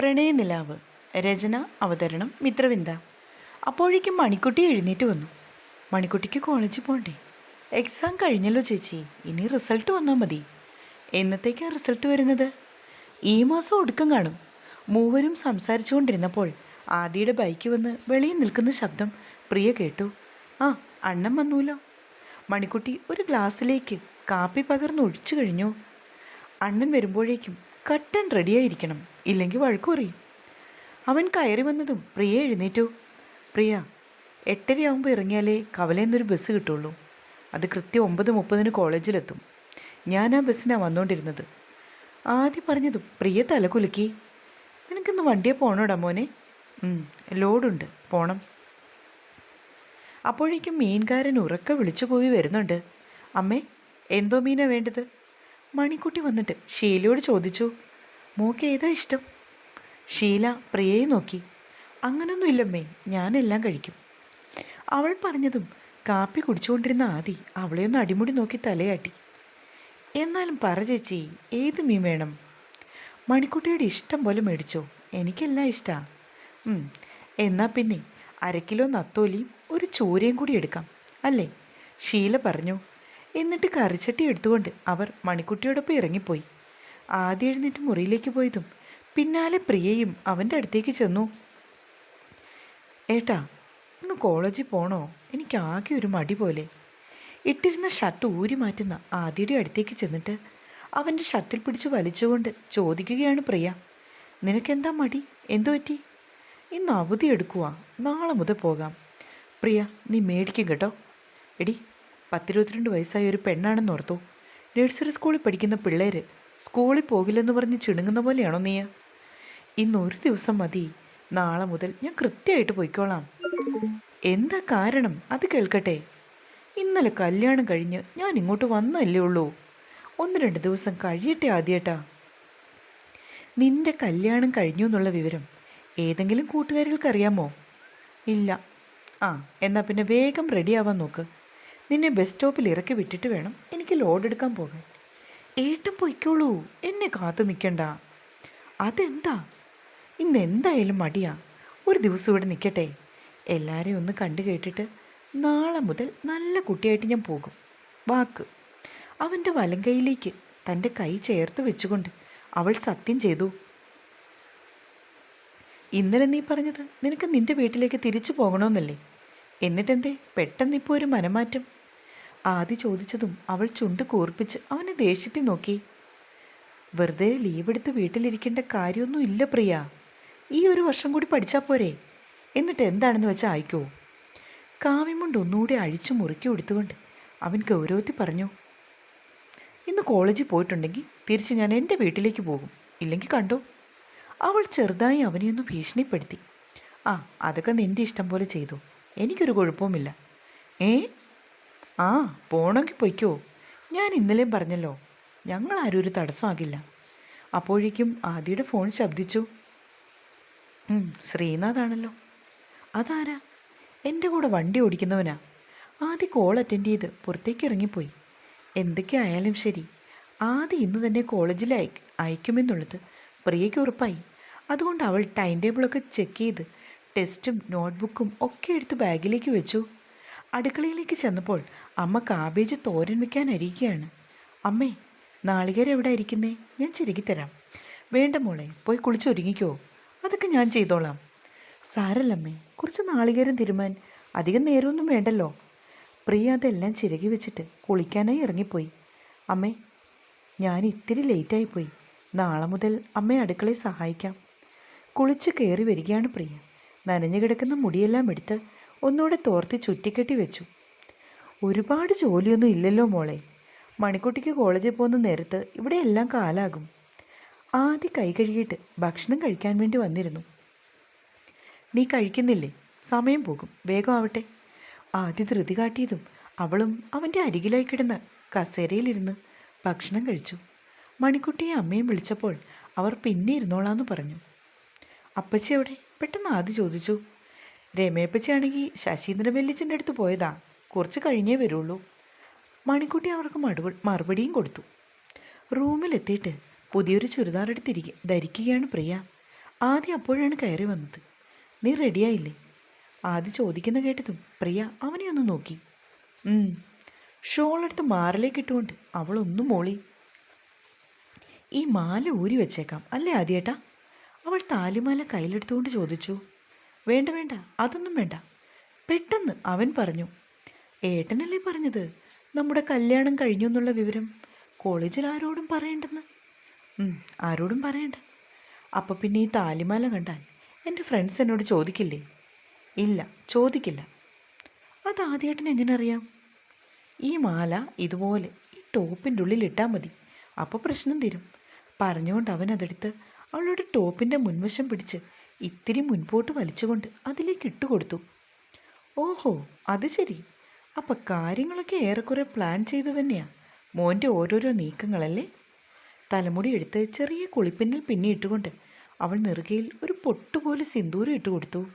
പ്രണയനിലാവ് രചന അവതരണം മിത്രവിന്ദ. അപ്പോഴേക്കും മണിക്കുട്ടി എഴുന്നേറ്റ് വന്നു. മണിക്കുട്ടിക്ക് കോളേജിൽ പോകണ്ടേ എക്സാം കഴിഞ്ഞല്ലോ ചേച്ചി. ഇനി റിസൾട്ട് വന്നാൽ മതി. എന്നത്തേക്കാണ് റിസൾട്ട് വരുന്നത്? ഈ മാസം ഒടുക്കം കാണും. മൂവരും സംസാരിച്ചു കൊണ്ടിരുന്നപ്പോൾ ആദിയുടെ ബൈക്ക് വന്ന് വെളിയിൽ നിൽക്കുന്ന ശബ്ദം പ്രിയ കേട്ടു. ആ അണ്ണം വന്നൂലോ? മണിക്കുട്ടി ഒരു ഗ്ലാസ്സിലേക്ക് കാപ്പി പകർന്ന് ഒഴിച്ചു കഴിഞ്ഞു. അണ്ണൻ വരുമ്പോഴേക്കും കട്ടൻ റെഡിയായിരിക്കണം. ഇല്ലെങ്കിൽ വഴക്കു പറയും അവൻ കയറി വന്നതും പ്രിയ എഴുന്നേറ്റു. പ്രിയ എട്ടരയാകുമ്പോൾ ഇറങ്ങിയാലേ കവലേന്നൊരു ബസ് കിട്ടുള്ളൂ. അത് കൃത്യം ഒമ്പത് മുപ്പതിന് കോളേജിലെത്തും. ഞാൻ ആ ബസ്സിനാണ് വന്നുകൊണ്ടിരുന്നത് ആദ്യം പറഞ്ഞതും പ്രിയ തല കുലുക്കി. നിനക്കിന്ന് വണ്ടിയെ പോകണോടാ മോനെ? "ഉം, ലോഡുണ്ട്. പോണം. അപ്പോഴേക്കും മീൻകാരൻ ഉറക്കെ വിളിച്ചു പോയി വരുന്നുണ്ട്. അമ്മേ എന്തോ മീനാ വേണ്ടത്? മണിക്കുട്ടി വന്നിട്ട് ഷീലയോട് ചോദിച്ചു. മോക്ക് ഏതാ ഇഷ്ടം? ഷീല പ്രിയയെ നോക്കി. അങ്ങനൊന്നുമില്ലമ്മേ ഞാനെല്ലാം കഴിക്കും. അവൾ പറഞ്ഞതും കാപ്പി കുടിച്ചുകൊണ്ടിരുന്ന ആദി അവളെ ഒന്ന് അടിമുടി നോക്കി തലയാട്ടി. എന്നാലും പറ ചേച്ചി ഏത് മീൻ വേണം? മണിക്കുട്ടിയുടെ ഇഷ്ടം പോലെ മേടിച്ചോ? എനിക്കെല്ലാം ഇഷ്ടമാണ് എന്നാൽ പിന്നെ അരക്കിലോ കിലോ നത്തോലിയും ഒരു ചോരയും കൂടി എടുക്കാം അല്ലേ? ഷീല പറഞ്ഞു. എന്നിട്ട് കറിച്ചട്ടി എടുത്തുകൊണ്ട് അവർ മണിക്കുട്ടിയോടൊപ്പം ഇറങ്ങിപ്പോയി. ആദ്യം എഴുന്നേറ്റ് മുറിയിലേക്ക് പോയതും പിന്നാലെ പ്രിയയും അവന്റെ അടുത്തേക്ക് ചെന്നു. ഏട്ടാ ഇന്ന് കോളേജിൽ പോണോ? എനിക്ക് ആകെ ഒരു മടി പോലെ. ഇട്ടിരുന്ന ഷർട്ട് ഊരി മാറ്റുന്ന ആദ്യയുടെ അടുത്തേക്ക് ചെന്നിട്ട് അവന്റെ ഷർട്ടിൽ പിടിച്ച് വലിച്ചുകൊണ്ട് ചോദിക്കുകയാണ് പ്രിയ. നിനക്കെന്താ മടി? എന്തു പറ്റി? ഇന്ന് അവധി എടുക്കുക നാളെ മുതൽ പോകാം. പ്രിയ നീ മേടിക്കും കേട്ടോ. എടി പത്തിരുപത്തിരണ്ട് വയസ്സായ ഒരു പെണ്ണാണെന്ന് ഓർത്തു. നഴ്സറി സ്കൂളിൽ പഠിക്കുന്ന പിള്ളേർ സ്കൂളിൽ പോകില്ലെന്ന് പറഞ്ഞ് ചിണുങ്ങുന്ന പോലെയാണോ നീയ? ഇന്നൊരു ദിവസം മതി. നാളെ മുതൽ ഞാൻ കൃത്യമായിട്ട് പോയിക്കോളാം. എന്താ കാരണം? അത് കേൾക്കട്ടെ. ഇന്നലെ കല്യാണം കഴിഞ്ഞ് ഞാൻ ഇങ്ങോട്ട് വന്നല്ലേ ഉള്ളൂ. ഒന്ന് രണ്ട് ദിവസം കഴിയട്ടെ ആദ്യേട്ടാ. നിന്റെ കല്യാണം കഴിഞ്ഞു എന്നുള്ള വിവരം ഏതെങ്കിലും കൂട്ടുകാരികൾക്ക് അറിയാമോ ഇല്ല. ആ എന്നാൽ പിന്നെ വേഗം റെഡിയാവാൻ നോക്ക്. നിന്നെ ബസ് സ്റ്റോപ്പിൽ ഇറക്കി വിട്ടിട്ട് വേണം എനിക്ക് ലോഡ് എടുക്കാൻ പോകാൻ. ഏട്ടൻ പൊയ്ക്കോളൂ. എന്നെ കാത്തു നിൽക്കണ്ട അതെന്താ? ഇന്ന് എന്തായാലും മടിയാ. ഒരു ദിവസം ഇവിടെ നിൽക്കട്ടെ എല്ലാവരെയും ഒന്ന് കണ്ടു കേട്ടിട്ട് നാളെ മുതൽ നല്ല കുട്ടിയായിട്ട് ഞാൻ പോകും. വാക്ക്. അവന്റെ വലങ്കൈയിലേക്ക് തന്റെ കൈ ചേർത്ത് വെച്ചുകൊണ്ട് അവൾ സത്യം ചെയ്തു. ഇന്നലെ നീ പറഞ്ഞത് നിനക്ക് നിന്റെ വീട്ടിലേക്ക് തിരിച്ചു പോകണമെന്നല്ലേ? എന്നിട്ടെന്തേ? പെട്ടെന്ന് ഇപ്പോൾ ഒരു മനമാറ്റം. ആദ്യ ചോദിച്ചതും അവൾ ചുണ്ട് കൂർപ്പിച്ച് അവനെ ദേഷ്യത്തിൽ നോക്കി. വെറുതെ ലീവ് എടുത്ത് വീട്ടിലിരിക്കേണ്ട കാര്യമൊന്നും ഇല്ല പ്രിയ. ഈ ഒരു വർഷം കൂടി പഠിച്ചാൽ പോരെ. എന്നിട്ട് എന്താണെന്ന് വെച്ചാൽ അയക്കുമോ കാവിമുണ്ട് ഒന്നുകൂടി അഴിച്ചു മുറുക്കി കൊടുത്തുകൊണ്ട് അവൻ ഗൗരവത്തിൽ പറഞ്ഞു ഇന്ന് കോളേജിൽ പോയിട്ടുണ്ടെങ്കിൽ തിരിച്ച് ഞാൻ എന്റെ വീട്ടിലേക്ക് പോകും. ഇല്ലെങ്കിൽ കണ്ടോ? അവൾ ചെറുതായി അവനെ ഒന്ന് ഭീഷണിപ്പെടുത്തി. ആ അതൊക്കെ നിന്റെ ഇഷ്ടം പോലെ ചെയ്തു. എനിക്കൊരു കുഴപ്പവുമില്ല. ഏ? ആ പോണമെങ്കിൽ പൊയ്ക്കോ. ഞാൻ ഇന്നലെയും പറഞ്ഞല്ലോ ഞങ്ങൾ ആരും ഒരു തടസ്സമാകില്ല. അപ്പോഴേക്കും ആദിയുടെ ഫോൺ ശബ്ദിച്ചു. ശ്രീനാഥാണല്ലോ. അതാരാ? എന്റെ കൂടെ വണ്ടി ഓടിക്കുന്നവനാ. ആദ്യ കോൾ അറ്റൻഡ് ചെയ്ത് പുറത്തേക്ക് ഇറങ്ങിപ്പോയി. എന്തൊക്കെ ആയാലും ശരി ആദ്യം ഇന്ന് തന്നെ കോളേജിൽ അയ അയക്കുമെന്നുള്ളത് പ്രിയയ്ക്ക് ഉറപ്പായി. അതുകൊണ്ട് അവൾ ടൈം ടേബിളൊക്കെ ചെക്ക് ചെയ്ത് ടെസ്റ്റും നോട്ട്ബുക്കും ഒക്കെ എടുത്ത് ബാഗിലേക്ക് വെച്ചു. അടുക്കളയിലേക്ക് ചെന്നപ്പോൾ അമ്മ കാബേജ് തോരൻ വെക്കാൻ അരിയുകയാണ് അമ്മേ നാളികേരം എവിടെ അരിക്കുന്നേ ഞാൻ ചിരകി തരാം. വേണ്ട മോളെ പോയി കുളിച്ചൊരുങ്ങിക്കോ അതൊക്കെ ഞാൻ ചെയ്തോളാം. സാരല്ലമ്മേ കുറച്ച് നാളികേരം തിരുമാൻ അധികം നേരമൊന്നും വേണ്ടല്ലോ. പ്രിയ അതെല്ലാം ചിരകി വെച്ചിട്ട് കുളിക്കാനായി ഇറങ്ങിപ്പോയി. അമ്മേ ഞാൻ ഇത്തിരി ലേറ്റായിപ്പോയി. നാളെ മുതൽ അമ്മയെ അടുക്കളയിൽ സഹായിക്കാം. കുളിച്ച് കയറി വരികയാണ് പ്രിയ. നനഞ്ഞു കിടക്കുന്ന മുടിയെല്ലാം എടുത്ത് ഒന്നുകൂടെ തോർത്തി ചുറ്റിക്കെട്ടി വെച്ചു. ഒരുപാട് ജോലിയൊന്നും ഇല്ലല്ലോ മോളെ. മണിക്കുട്ടിക്ക് കോളേജിൽ പോകുന്ന നേരത്ത് ഇവിടെ എല്ലാം കാലാകും. ആദ്യം കൈ കഴുകിയിട്ട് ഭക്ഷണം കഴിക്കാൻ വേണ്ടി വന്നിരുന്നു. നീ കഴിക്കുന്നില്ലേ? സമയം പോകും. വേഗം ആവട്ടെ. ആദ്യം ധൃതി കാട്ടിയതും അവളും അവന്റെ അരികിലായി കിടന്ന് കസേരയിലിരുന്ന് ഭക്ഷണം കഴിച്ചു. മണിക്കുട്ടിയെ അമ്മയും വിളിച്ചപ്പോൾ അവർ പിന്നെ ഇരുന്നോളാന്ന് പറഞ്ഞു. അപ്പച്ചി എവിടെ? പെട്ടെന്ന് ആദ്യം ചോദിച്ചു. രമേപ്പച്ചിയാണെങ്കിൽ ശശീന്ദ്രൻ വെല്ലിച്ചന്റെ അടുത്ത് പോയതാ. കുറച്ച് കഴിഞ്ഞേ വരുള്ളൂ. മണിക്കുട്ടി അവർക്ക് മടു മറുപടിയും കൊടുത്തു. റൂമിലെത്തിയിട്ട് പുതിയൊരു ചുരിദാർ എടുത്തിരിക്കുക ധരിക്കുകയാണ് പ്രിയ. ആദ്യം അപ്പോഴാണ് കയറി വന്നത്. നീ റെഡിയായില്ലേ? ആദ്യം ചോദിക്കുന്ന കേട്ടതും പ്രിയ അവനെ ഒന്ന് നോക്കി. ഷോളെടുത്ത് മാറിലേക്ക് ഇട്ടുകൊണ്ട് അവളൊന്നും മോളി. ഈ മാല ഊരി വെച്ചേക്കാം. അല്ലേ ആദ്യേട്ടാ? അവൾ താലിമാല കയ്യിലെടുത്തുകൊണ്ട് ചോദിച്ചു. വേണ്ട വേണ്ട. അതൊന്നും വേണ്ട. പെട്ടെന്ന് അവൻ പറഞ്ഞു ഏട്ടനല്ലേ പറഞ്ഞത്? നമ്മുടെ കല്യാണം കഴിഞ്ഞു എന്നുള്ള വിവരം കോളേജിൽ ആരോടും പറയണ്ടെന്ന്. ആരോടും പറയണ്ട. അപ്പം പിന്നെ ഈ താലിമാല കണ്ടാൽ എന്റെ ഫ്രണ്ട്സ് എന്നോട് ചോദിക്കില്ലേ? ഇല്ല ചോദിക്കില്ല. അത് അതാദ്യേട്ടൻ എങ്ങനെ അറിയാം? ഈ മാല ഇതുപോലെ ഈ ടോപ്പിന്റെ ഉള്ളിൽ ഇട്ടാൽ മതി. അപ്പോൾ പ്രശ്നം തീരും. പറഞ്ഞുകൊണ്ട് അവൻ അതെടുത്ത് അവളുടെ ടോപ്പിന്റെ മുൻവശം പിടിച്ച് ഇത്തിരി മുൻപോട്ട് വലിച്ചുകൊണ്ട് അതിലേക്ക് ഇട്ടുകൊടുത്തു. ഓഹോ അത് ശരി. അപ്പം കാര്യങ്ങളൊക്കെ ഏറെക്കുറെ പ്ലാൻ ചെയ്തു തന്നെയാണ് മോന്റെ ഓരോരോ നീക്കങ്ങളല്ലേ? തലമുടി എടുത്ത് ചെറിയ കുളിപ്പിന്നിൽ പിന്നെ ഇട്ടുകൊണ്ട് അവൾ നെറുകയിൽ ഒരു പൊട്ടുപോലെ സിന്ദൂരം ഇട്ടുകൊടുത്തു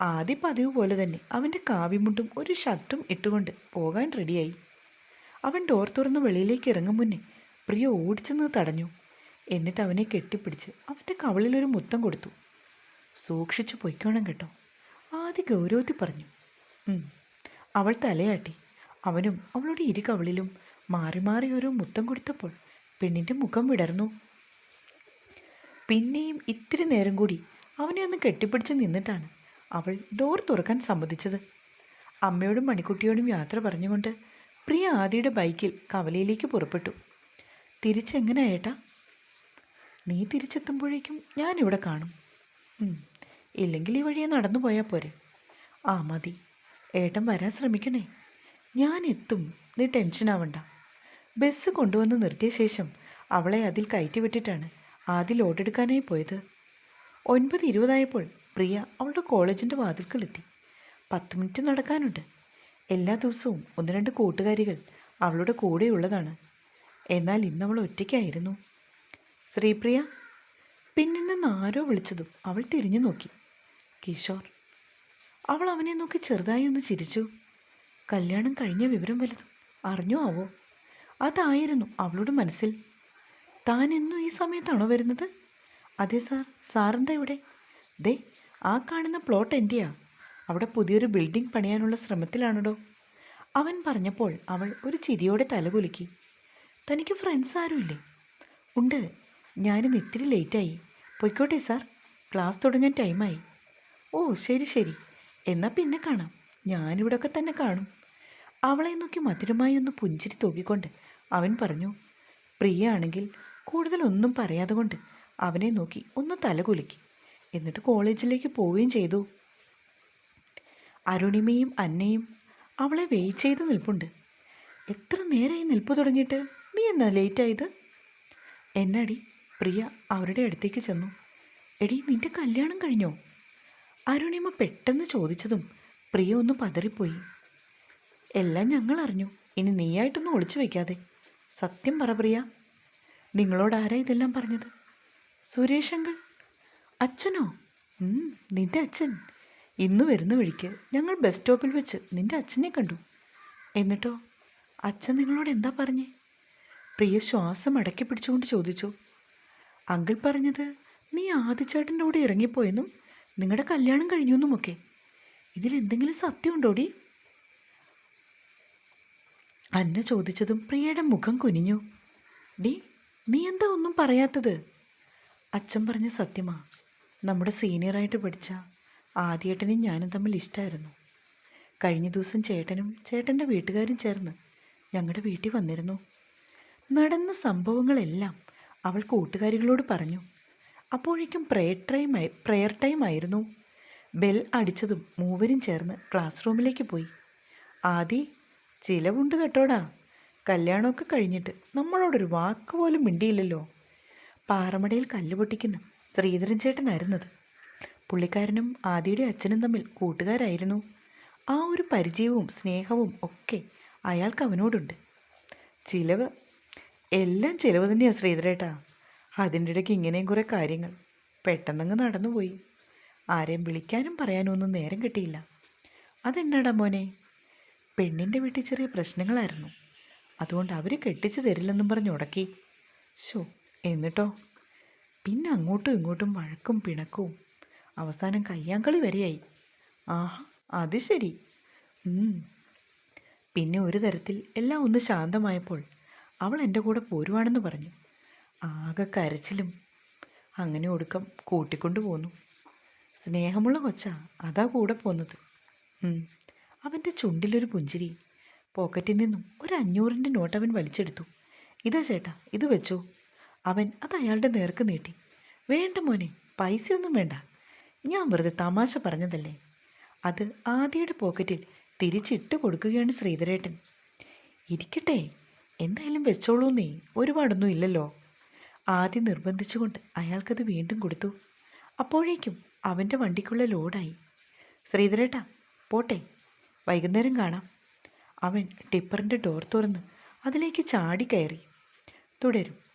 ആദ്യ പതിവ് പോലെ തന്നെ അവന്റെ കാവിമുണ്ടും ഒരു ഷർട്ടും ഇട്ടുകൊണ്ട് പോകാൻ റെഡിയായി. അവൻ ഡോർ തുറന്ന് വെളിയിലേക്ക് ഇറങ്ങും മുന്നേ പ്രിയ ഓടിച്ചെന്ന് തടഞ്ഞു. എന്നിട്ട് അവനെ കെട്ടിപ്പിടിച്ച് അവന്റെ കവളിലൊരു മുത്തം കൊടുത്തു. സൂക്ഷിച്ചു പൊയ്ക്കോണം കേട്ടോ. ആദ്യ ഗൗരവത്തിൽ പറഞ്ഞു അവൾ തലയാട്ടി. അവനും അവളുടെ ഇരു കവളിലും മാറി മാറി ഓരോ മുത്തം കൊടുത്തപ്പോൾ പെണ്ണിന്റെ മുഖം വിടർന്നു. പിന്നെയും ഇത്തിരി നേരം കൂടി അവനെ ഒന്ന് കെട്ടിപ്പിടിച്ച് നിന്നിട്ടാണ് അവൾ ഡോർ തുറക്കാൻ സമ്മതിച്ചത്. അമ്മയോടും മണിക്കുട്ടിയോടും യാത്ര പറഞ്ഞുകൊണ്ട് പ്രിയ ആദിയുടെ ബൈക്കിൽ കവലയിലേക്ക് പുറപ്പെട്ടു. തിരിച്ചെങ്ങനെ ഏട്ടാ? നീ തിരിച്ചെത്തുമ്പോഴേക്കും ഞാനിവിടെ കാണും. ഇല്ലെങ്കിൽ ഈ വഴിയെ നടന്നു പോയാൽ പോരെ. ആ മതി. ഏട്ടൻ വരാൻ ശ്രമിക്കണേ. ഞാൻ എത്തും. നീ ടെൻഷൻ ആവണ്ട. ബസ് കൊണ്ടുവന്ന് നിർത്തിയ ശേഷം അവളെ അതിൽ കയറ്റി വിട്ടിട്ടാണ് ആദ്യ ലോഡെടുക്കാനായി പോയത്. ഒൻപത് ഇരുപതായപ്പോൾ പ്രിയ അവളുടെ കോളേജിന്റെ വാതിൽക്കലെത്തി. പത്ത് മിനിറ്റ് നടക്കാനുണ്ട്. എല്ലാ ദിവസവും ഒന്ന് രണ്ട് കൂട്ടുകാരികൾ അവളുടെ കൂടെയുള്ളതാണ്. എന്നാൽ ഇന്ന് അവൾ ഒറ്റയ്ക്കായിരുന്നു. ശ്രീപ്രിയ പിന്നിൽ നിന്ന് ആരോ വിളിച്ചതും അവൾ തിരിഞ്ഞു നോക്കി. കിഷോർ അവൾ അവനെ നോക്കി ചെറുതായി ഒന്ന് ചിരിച്ചു. കല്യാണം കഴിഞ്ഞ വിവരം വലുതും അറിഞ്ഞോ ആവോ? അതായിരുന്നു അവളുടെ മനസ്സിൽ. താൻ എന്നും ഈ സമയത്താണോ വരുന്നത്? അതെ സാർ സാറെന്താ ഇവിടെ ദേ ആ കാണുന്ന പ്ലോട്ട് എന്റെയാ. അവിടെ പുതിയൊരു ബിൽഡിംഗ് പണിയാനുള്ള ശ്രമത്തിലാണല്ലോ. അവൻ പറഞ്ഞപ്പോൾ അവൾ ഒരു ചിരിയോടെ തലകുലുക്കി. തനിക്ക് ഫ്രണ്ട്സ് ആരുമില്ലേ ഉണ്ട്. ഞാനിന്ന് ഇത്തിരി ലേറ്റായി. പൊയ്ക്കോട്ടെ സാർ. ക്ലാസ് തുടങ്ങാൻ ടൈമായി. ഓ ശരി ശരി. എന്നാൽ പിന്നെ കാണാം. ഞാനിവിടെയൊക്കെ തന്നെ കാണും. അവളെ നോക്കി മധുരമായി ഒന്ന് പുഞ്ചിരി തൂക്കിക്കൊണ്ട് അവൻ പറഞ്ഞു പ്രിയ ആണെങ്കിൽ കൂടുതലൊന്നും പറയാതെ കൊണ്ട് അവനെ നോക്കി ഒന്ന് തലകുലുക്കി. എന്നിട്ട് കോളേജിലേക്ക് പോവുകയും ചെയ്തു. അരുണിമയും അന്നയും അവളെ വെയിറ്റ് ചെയ്ത് നിൽപ്പുണ്ട്. എത്ര നേരമായി നിൽപ്പ് തുടങ്ങിയിട്ട്? നീ എന്നാ ലേറ്റായത്? എന്നാടി പ്രിയ അവരുടെ അടുത്തേക്ക് ചെന്നു. എടി നിന്റെ കല്യാണം കഴിഞ്ഞോ? അരുണിമ പെട്ടെന്ന് ചോദിച്ചതും പ്രിയ ഒന്ന് പതറിപ്പോയി. എല്ലാം ഞങ്ങൾ അറിഞ്ഞു. ഇനി നീയായിട്ടൊന്നും ഒളിച്ചു വയ്ക്കാതെ സത്യം പറ പ്രിയ. നിങ്ങളോട് ആരാ ഇതെല്ലാം പറഞ്ഞത്? സുരേഷ് അങ്കിൾ. അച്ഛനോ? നിന്റെ അച്ഛൻ. ഇന്ന് വരുന്ന വഴിക്ക് ഞങ്ങൾ ബസ് സ്റ്റോപ്പിൽ വെച്ച് നിന്റെ അച്ഛനെ കണ്ടു. എന്നിട്ടോ? അച്ഛൻ നിങ്ങളോട് എന്താ പറഞ്ഞേ? പ്രിയ ശ്വാസം അടക്കി പിടിച്ചുകൊണ്ട് ചോദിച്ചു. അങ്കിൾ പറഞ്ഞത് നീ ആദിച്ചേട്ടന്റെ കൂടെ ഇറങ്ങിപ്പോയെന്നും നിങ്ങളുടെ കല്യാണം കഴിഞ്ഞുവെന്നുമൊക്കെ. ഇതിലെന്തെങ്കിലും സത്യമുണ്ടോടി? അന്ന ചോദിച്ചതും പ്രിയയുടെ മുഖം കുനിഞ്ഞു. ഡി നീ എന്താ ഒന്നും പറയാത്തത്? അച്ഛൻ പറഞ്ഞ സത്യമാ. നമ്മുടെ സീനിയറായിട്ട് പഠിച്ച ആദ്യേട്ടനും ഞാനും തമ്മിൽ ഇഷ്ടമായിരുന്നു കഴിഞ്ഞ ദിവസം ചേട്ടനും ചേട്ടന്റെ വീട്ടുകാരും ചേർന്ന് ഞങ്ങളുടെ വീട്ടിൽ വന്നിരുന്നു. നടന്ന സംഭവങ്ങളെല്ലാം അവൾ കൂട്ടുകാരികളോട് പറഞ്ഞു അപ്പോഴേക്കും പ്രെയർ ടൈം പ്രെയർ ടൈം ആയിരുന്നു. ബെൽ അടിച്ചതും മൂവരും ചേർന്ന് ക്ലാസ് റൂമിലേക്ക് പോയി. ആദി ചിലവുണ്ട് കേട്ടോടാ. കല്യാണമൊക്കെ കഴിഞ്ഞിട്ട് നമ്മളോടൊരു വാക്ക് പോലും മിണ്ടിയില്ലല്ലോ. പാറമടയിൽ കല്ല് പൊട്ടിക്കുന്ന ശ്രീധരൻ ചേട്ടനായിരുന്നത്. പുള്ളിക്കാരനും ആദിയുടെ അച്ഛനും തമ്മിൽ കൂട്ടുകാരായിരുന്നു. ആ ഒരു പരിചയവും സ്നേഹവും ഒക്കെ അയാൾക്ക് അവനോടുണ്ട്. ചിലവ് എല്ലാം ചിലവ് തന്നെയാണ് ശ്രീധരേട്ടാ. അതിന്റെ ഇടയ്ക്ക് ഇങ്ങനെയും കുറേ കാര്യങ്ങൾ. പെട്ടെന്നങ്ങ് നടന്നുപോയി. ആരെയും വിളിക്കാനും പറയാനും ഒന്നും നേരം കിട്ടിയില്ല. അതെന്നാടാ മോനെ? പെണ്ണിന്റെ വീട്ടിൽ ചെറിയ പ്രശ്നങ്ങളായിരുന്നു. അതുകൊണ്ട് അവർ കെട്ടിച്ചു തരില്ലെന്നും പറഞ്ഞ് ഉടക്കി. ഷോ എന്നിട്ടോ? പിന്നെ അങ്ങോട്ടും ഇങ്ങോട്ടും വഴക്കും പിണക്കവും. അവസാനം കയ്യാങ്കളി വരെയായി. ആഹാ അത് ശരി. പിന്നെ ഒരു തരത്തിൽ എല്ലാം ഒന്ന് ശാന്തമായപ്പോൾ അവൾ എന്റെ കൂടെ പോരുവാണെന്ന് പറഞ്ഞു. ആകെ കരച്ചിലും അങ്ങനെ ഒടുക്കം കൂട്ടിക്കൊണ്ടു പോന്നു. സ്നേഹമുള്ള കൊച്ചാ അതാ കൂടെ പോന്നത്. അവന്റെ ചുണ്ടിലൊരു പുഞ്ചിരി. പോക്കറ്റിൽ നിന്നും ഒരു അഞ്ഞൂറിന്റെ നോട്ട് അവൻ വലിച്ചെടുത്തു. ഇതാ ചേട്ടാ ഇത് വെച്ചോ. അവൻ അത് അയാളുടെ നേർക്ക് നീട്ടി. വേണ്ട മോനെ പൈസയൊന്നും വേണ്ട. ഞാൻ വെറുതെ തമാശ പറഞ്ഞതല്ലേ? അത് ആദിയുടെ പോക്കറ്റിൽ തിരിച്ചിട്ട് കൊടുക്കുകയാണ് ശ്രീധരേട്ടൻ. ഇരിക്കട്ടെ. എന്തായാലും വെച്ചോളൂ നീ. ഒരുപാടൊന്നും ഇല്ലല്ലോ. ആദ്യം നിർബന്ധിച്ചുകൊണ്ട് അയാൾക്കത് വീണ്ടും കൊടുത്തു. അപ്പോഴേക്കും അവന്റെ വണ്ടിക്കുള്ള ലോഡായി. ശ്രീധരേട്ട പോട്ടെ. വൈകുന്നേരം കാണാം. അവൻ ടിപ്പറിന്റെ ഡോർ തുറന്ന് അതിലേക്ക് ചാടി കയറി. തുടരും.